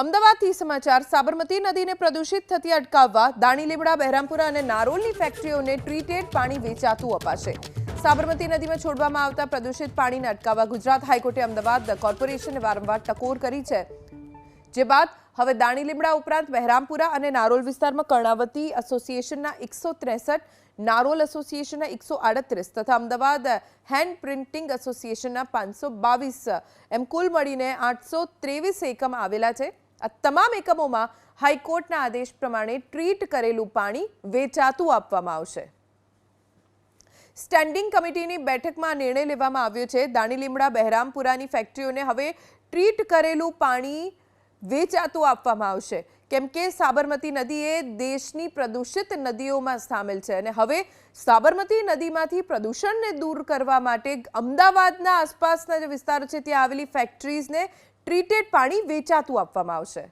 અમદાવાદથી સમાચાર. સાબરમતી નદીને પ્રદૂષિત થતી અટકાવવા દાણી લીમડા બહેરામપુરા અને નારોલની ફેક્ટરીઓને ટ્રીટેડ પાણી વેચાતું અપાશે. સાબરમતી નદીમાં છોડવામાં આવતા પ્રદૂષિત પાણીને અટકાવવા ગુજરાત હાઈકોર્ટે અમદાવાદ કોર્પોરેશને વારંવાર ટકોર કરી છે. જે બાદ હવે દાણી લીમડા ઉપરાંત બહેરામપુરા અને નારોલ વિસ્તારમાં કર્ણાવતી એસોસિએશનના એકસો ત્રેસઠ, નારોલ એસોસિએશનના એકસો આડત્રીસ તથા અમદાવાદ હેન્ડ પ્રિન્ટિંગ એસોસિએશનના પાંચસો બાવીસ એમ કુલ મળીને આઠસો ત્રેવીસ એકમ આવેલા છે. આ તમામ એકમોમાં હાઈકોર્ટના આદેશ પ્રમાણે ટ્રીટ કરેલું પાણી વેચાતું આપવામાં આવશે. સ્ટેન્ડિંગ કમિટીની બેઠકમાં નિર્ણય લેવામાં આવ્યો છે. દાણી લીમડા બહેરામપુરાની ફેક્ટરીઓને હવે ટ્રીટ કરેલું પાણી વેચાતું આપવામાં આવશે. કેમ કે સાબરમતી નદી એ દેશની પ્રદૂષિત નદીઓમાં સામેલ છે અને હવે સાબરમતી નદીમાંથી પ્રદૂષણને દૂર કરવા માટે અમદાવાદના આસપાસના જે વિસ્તારો છે, ત્યાં આવેલી ફેક્ટરીઝને ટ્રીટેડ પાણી વેચાતું આપવામાં આવશે.